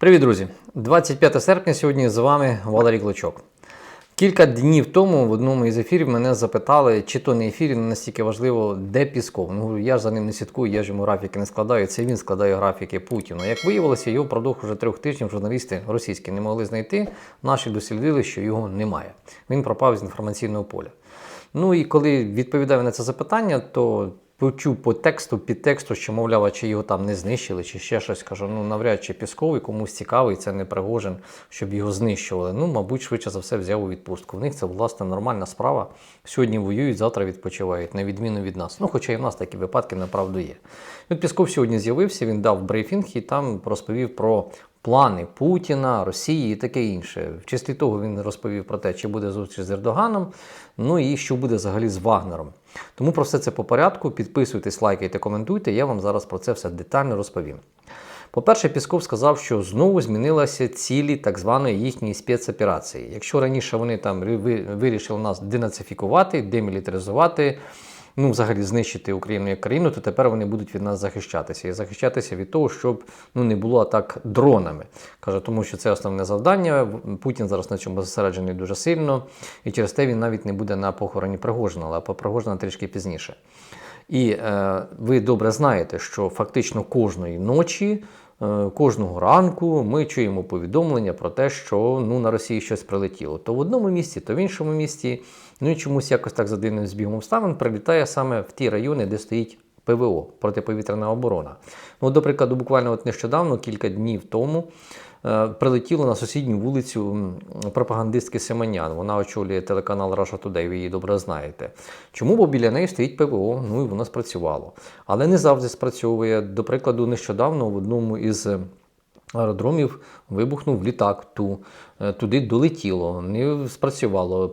Привіт, друзі! 25 серпня сьогодні з вами Валерій Клочок. Кілька днів тому в одному із ефірів мене запитали, чи то не ефірі не настільки важливо, де Пісков. Ну, говорю, я ж за ним не слідкую, я ж йому графіки не складаю. Це він складає графіки Путіну. Як виявилося, його впродовж уже трьох тижнів журналісти російські не могли знайти. Наші дослідили, що його немає. Він пропав з інформаційного поля. Ну і коли відповідаю на це запитання, то почув по тексту, під тексту, що, мовляв, чи його там не знищили, чи ще щось. Кажу, ну навряд чи Пісковий комусь цікавий, це не Пригожин, щоб його знищували. Ну, мабуть, швидше за все взяв у відпустку. В них це власне нормальна справа. Сьогодні воюють, завтра відпочивають, на відміну від нас. Ну, хоча і в нас такі випадки направду є. От Пісков сьогодні з'явився, він дав брифінг і там розповів про. Плани Путіна, Росії і таке інше. В числі того він розповів про те, чи буде зустріч з Ердоганом, ну і що буде взагалі з Вагнером. Тому про все це по порядку. Підписуйтесь, лайкайте, коментуйте. Я вам зараз про це все детально розповім. По-перше, Пісков сказав, що знову змінилися цілі так званої їхньої спецоперації. Якщо раніше вони там вирішили нас денацифікувати, демілітаризувати, ну, взагалі знищити Україну як країну, то тепер вони будуть від нас захищатися. І захищатися від того, щоб ну, не було атак дронами. Каже, тому що це основне завдання. Путін зараз на цьому зосереджений дуже сильно, і через те він навіть не буде на похороні Пригожина, але по Пригожина трішки пізніше. І е, ви добре знаєте, що фактично кожної ночі, кожного ранку ми чуємо повідомлення про те, що ну, на Росії щось прилетіло. То в одному місці, то в іншому місці. Ну і чомусь якось так за дивним збігом обставин прилітає саме в ті райони, де стоїть ПВО протиповітряна оборона. Ну, до прикладу, буквально от нещодавно, кілька днів тому. Е, Прилетіло на сусідню вулицю пропагандистки Семенян. Вона очолює телеканал Russia Today, ви її добре знаєте. Чому? Бо біля неї стоїть ПВО, ну і воно спрацювало. Але не завжди спрацьовує. До прикладу, нещодавно в одному із аеродромів вибухнув літак. Ту, е, туди долетіло, не спрацювало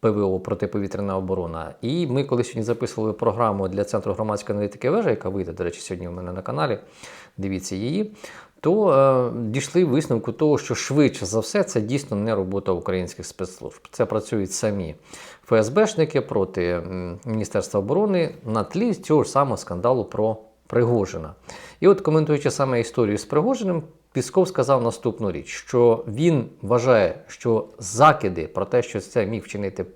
ПВО протиповітряна оборона. І ми, коли сьогодні записували програму для Центру громадської аналітики вежа, яка вийде, до речі, сьогодні у мене на каналі, дивіться її. То е, дійшли висновку того, що швидше за все це дійсно не робота українських спецслужб. Це працюють самі ФСБшники проти Міністерства оборони на тлі цього ж самого скандалу про Пригожина. І от коментуючи саме історію з Пригожиним, Пісков сказав наступну річ, що він вважає, що закиди про те, що це міг вчинити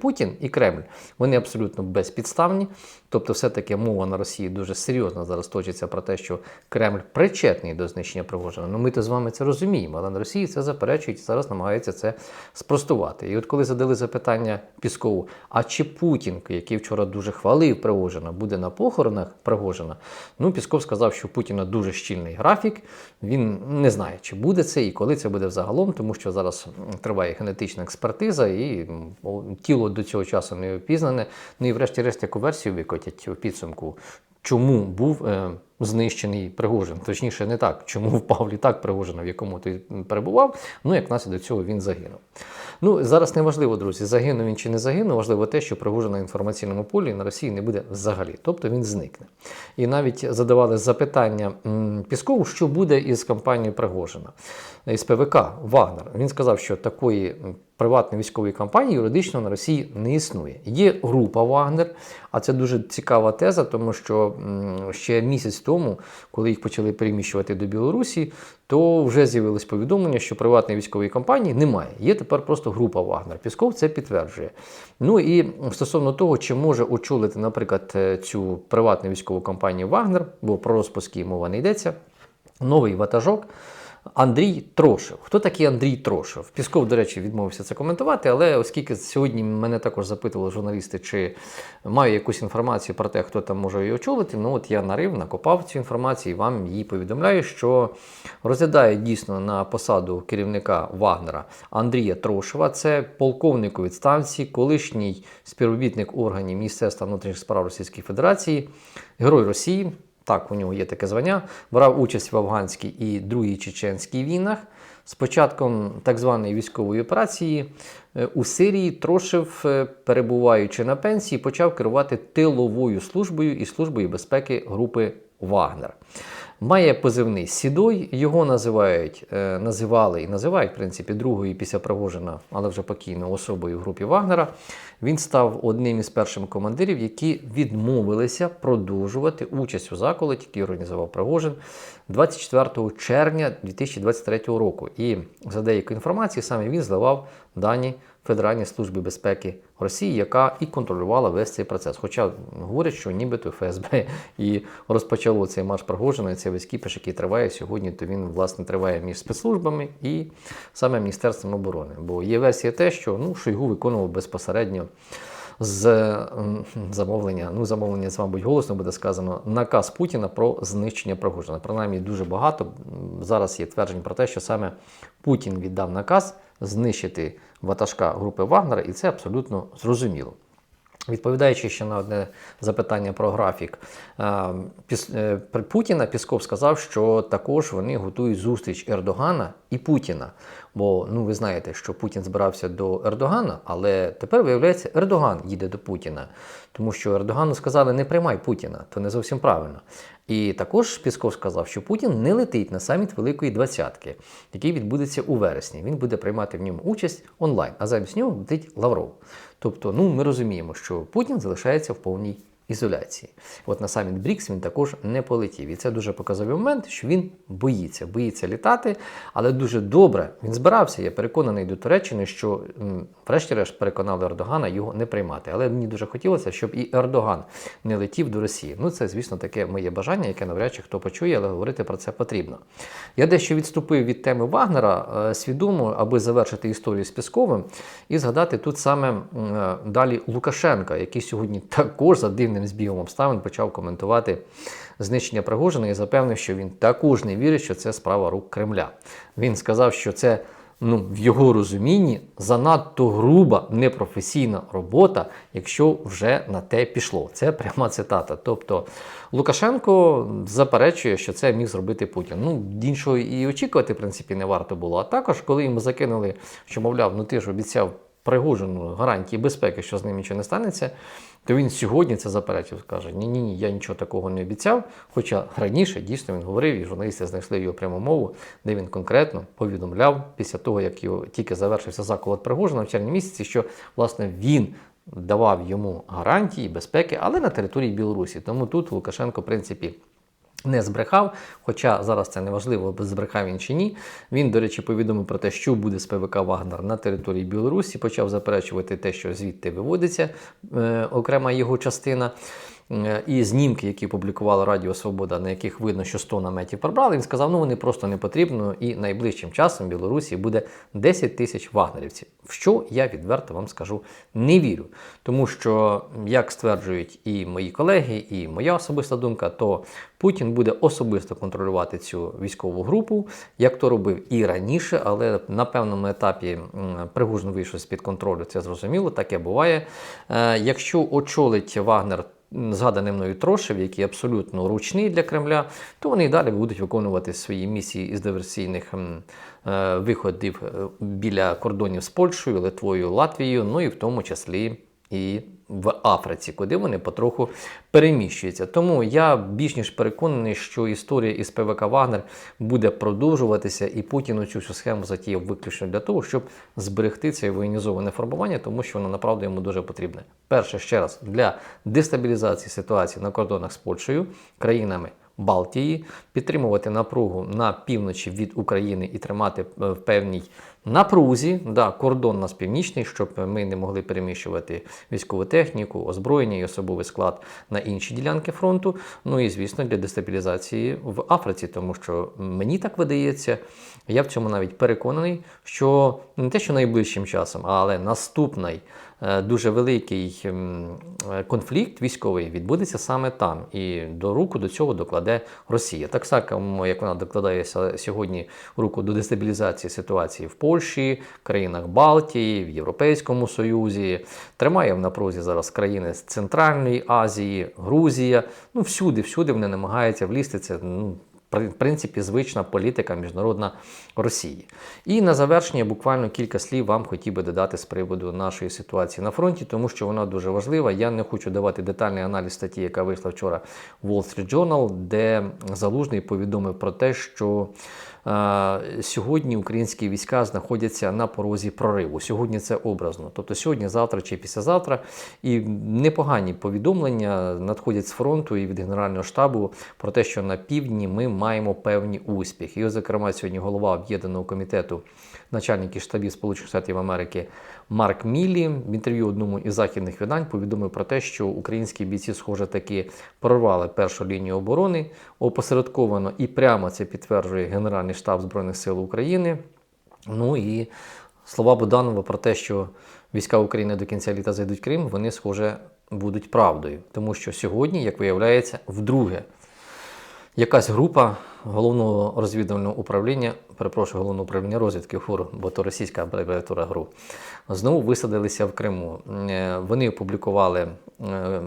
Путін і Кремль, вони абсолютно безпідставні. Тобто, все-таки мова на Росії дуже серйозно зараз точиться про те, що Кремль причетний до знищення Пригожина. Ну ми то з вами це розуміємо, але на Росії це заперечують і зараз намагаються це спростувати. І от коли задали запитання Піскову, а чи Путін, який вчора дуже хвалив Пригожина, буде на похоронах Пригожина, ну Пісков сказав, що у Путіна дуже щільний графік. Він не знає, чи буде це і коли це буде взагалом, тому що зараз триває генетична експертиза, і тіло до цього часу не опізнане. Ну і врешті-решт яку версію викотять у підсумку. Чому був е, знищений Пригожин? Точніше, не так, чому впав літак Пригожина, в якому ти перебував. Ну, як наслідок цього він загинув. Ну, зараз не важливо, друзі, загинув він чи не загинув. Важливо те, що Пригожин на інформаційному полі на Росії не буде взагалі. Тобто він зникне. І навіть задавали запитання Піскову, що буде із кампанією Пригожина із ПВК Вагнер. Він сказав, що такої приватної військової кампанії юридично на Росії не існує. Є група Вагнер, а це дуже цікава теза, тому що ще місяць тому, коли їх почали переміщувати до Білорусі, то вже з'явилось повідомлення, що приватної військової кампанії немає. Є тепер просто група Вагнер. Пісков це підтверджує. Ну і стосовно того, чи може очолити, наприклад, е, цю приватну військову кампанію Вагнер, бо про розпуски мова не йдеться. Новий ватажок. Андрій Трошев. Хто такий Андрій Трошев? Пісков, до речі, відмовився це коментувати, але оскільки сьогодні мене також запитували журналісти, чи маю якусь інформацію про те, хто там може її очолити, ну от я нарив, накопав цю інформацію і вам її повідомляю, що розглядає дійсно на посаду керівника Вагнера Андрія Трошева. Це полковник у відставці, колишній співробітник органів Міністерства внутрішніх справ Російської Федерації, герой Росії. Так, у нього є таке звання. Брав участь в афганській і другій чеченській війнах. З початком так званої військової операції е, у Сирії Трошев, е, перебуваючи на пенсії, почав керувати тиловою службою і службою безпеки групи Вагнер. Має позивний Сідой, його називають, е, називали і називають, в принципі, другою після Пригожина, але вже покійною особою в групі Вагнера. Він став одним із перших командирів, які відмовилися продовжувати участь у заколоті, який організував Пригожин 24 червня 2023 року. І за деякою інформацією саме він зливав дані Федеральної служби безпеки Росії, яка і контролювала весь цей процес. Хоча говорять, що нібито ФСБ і розпочало цей марш Пригожина, і цей весь кіпіш, який триває сьогодні, то він власне триває між спецслужбами і саме Міністерством оборони. Бо є версія те, що ну, Шойгу виконував безпосередньо з замовлення, ну замовлення це, мабуть, голосно буде сказано, наказ Путіна про знищення Пригожина. Принаймні дуже багато зараз є тверджень про те, що саме Путін віддав наказ знищити ватажка групи Вагнера, і це абсолютно зрозуміло. Відповідаючи ще на одне запитання про графік е, е, Путіна, Пісков сказав, що також вони готують зустріч Ердогана і Путіна. Бо ну ви знаєте, що Путін збирався до Ердогана, але тепер виявляється, Ердоган їде до Путіна, тому що Ердогану сказали не приймай Путіна, то не зовсім правильно. І також Пісков сказав, що Путін не летить на саміт Великої Двадцятки, який відбудеться у вересні. Він буде приймати в ньому участь онлайн, а замість нього летить Лавров. Тобто, ну ми розуміємо, що Путін залишається в повній ізоляції. От на саміт Брікс він також не полетів. І це дуже показовий момент, що він боїться, боїться літати, але дуже добре він збирався. Я переконаний до Туреччини, що врешті-решт переконали Ердогана його не приймати. Але мені дуже хотілося, щоб і Ердоган не летів до Росії. Ну, це, звісно, таке моє бажання, яке навряд чи хто почує, але говорити про це потрібно. Я дещо відступив від теми Вагнера е, свідомо, аби завершити історію з Пісковим і згадати тут саме е, далі Лукашенка, який сьогодні також за дивним збігом обставин почав коментувати знищення Пригожина і запевнив, що він також не вірить, що це справа рук Кремля. Він сказав, що це. Ну, в його розумінні занадто груба непрофесійна робота, якщо вже на те пішло. Це пряма цитата. Тобто Лукашенко заперечує, що це міг зробити Путін. Ну, іншого і очікувати, в принципі, не варто було. А також, коли йому закинули, що, мовляв, ну ти ж обіцяв Пригожину гарантії безпеки, що з ним нічого не станеться, то він сьогодні це заперечив. Каже: Ні, ні, ні, я нічого такого не обіцяв. Хоча раніше дійсно він говорив, і журналісти знайшли його пряму мову, де він конкретно повідомляв після того, як його тільки завершився заколот Пригожина в червні місяці, що власне він. Давав йому гарантії безпеки, але на території Білорусі. Тому тут Лукашенко, в принципі, не збрехав, хоча зараз це не важливо, збрехав він чи ні. Він, до речі, повідомив про те, що буде з ПВК Вагнер на території Білорусі, почав заперечувати те, що звідти виводиться е, окрема його частина. Е, І знімки, які публікувала Радіо Свобода, на яких видно, що 100 наметів прибрали, він сказав, ну вони просто не потрібно, і найближчим часом в Білорусі буде 10 тисяч вагнерівців. В що я відверто вам скажу не вірю. Тому що, як стверджують і мої колеги, і моя особиста думка, то Путін буде особисто контролювати цю військову групу, як то робив і раніше, але на певному етапі м, Пригожин вийшов з-під контролю, це зрозуміло, таке буває. Е, Якщо очолить Вагнер згаданий мною Трошев, який абсолютно ручний для Кремля, то вони і далі будуть виконувати свої місії із диверсійних е, виходів е, біля кордонів з Польщею, Литвою, Латвією, ну і в тому числі і в Африці, куди вони потроху переміщуються. Тому я більш ніж переконаний, що історія із ПВК Вагнер буде продовжуватися, і Путін цю всю схему затіяв виключно для того, щоб зберегти це воєнізоване формування, тому що воно направду йому дуже потрібне. Перше ще раз для дестабілізації ситуації на кордонах з Польщею, країнами. Балтії, підтримувати напругу на півночі від України і тримати е, в певній напрузі, да, кордон у нас північний, щоб ми не могли переміщувати військову техніку, озброєння і особовий склад на інші ділянки фронту. Ну і звісно для дестабілізації в Африці, тому що мені так видається, я в цьому навіть переконаний, що не те, що найближчим часом, але наступний дуже великий е, конфлікт військовий відбудеться саме там, і до руку до цього докладе Росія. Так само, як вона докладає сьогодні руку до дестабілізації ситуації в Польщі, країнах Балтії, в Європейському Союзі, тримає в напрузі зараз країни з Центральної Азії, Грузія. Ну всюди, всюди вони намагаються влізти. Це ну. Принципі звична політика міжнародна Росії. І на завершення буквально кілька слів вам хотів би додати з приводу нашої ситуації на фронті, тому що вона дуже важлива. Я не хочу давати детальний аналіз статті, яка вийшла вчора в Wall Street Journal, де Залужний повідомив про те, що е, сьогодні українські війська знаходяться на порозі прориву. Сьогодні це образно. Тобто сьогодні, завтра чи післязавтра. І непогані повідомлення надходять з фронту і від Генерального штабу про те, що на півдні ми маємо певні успіхи. І, зокрема, сьогодні голова об'єднаного комітету начальників штабів Сполучених Штатів Америки Марк Міллі в інтерв'ю одному із західних видань повідомив про те, що українські бійці, схоже, таки прорвали першу лінію оборони опосередковано і прямо це підтверджує Генеральний штаб Збройних сил України. Ну і слова Буданова про те, що війська України до кінця літа зайдуть Крим, вони, схоже, будуть правдою. Тому що сьогодні, як виявляється, вдруге якась група головного розвідувального управління, перепрошую, головного управління розвідки ГУР, бо то російська абревіатура ГРУ, знову висадилися в Криму. Е, Вони опублікували е,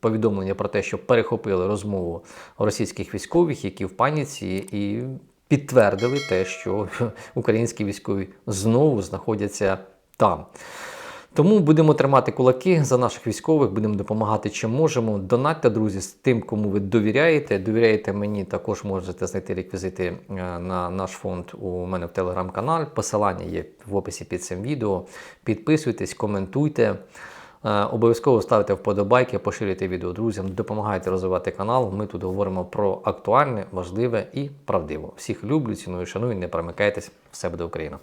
повідомлення про те, що перехопили розмову російських військових, які в паніці, і підтвердили те, що українські військові знову знаходяться там. Тому будемо тримати кулаки за наших військових, будемо допомагати чим можемо. Донатьте, друзі, з тим, кому ви довіряєте. Довіряєте мені, також можете знайти реквізити е, на наш фонд у мене в телеграм-каналі. Посилання є в описі під цим відео. Підписуйтесь, коментуйте. Е, Обов'язково ставте вподобайки, поширюйте відео друзям, допомагайте розвивати канал. Ми тут говоримо про актуальне, важливе і правдиво. Всіх люблю, ціную, шаную, не перемикайтесь. Все буде Україна!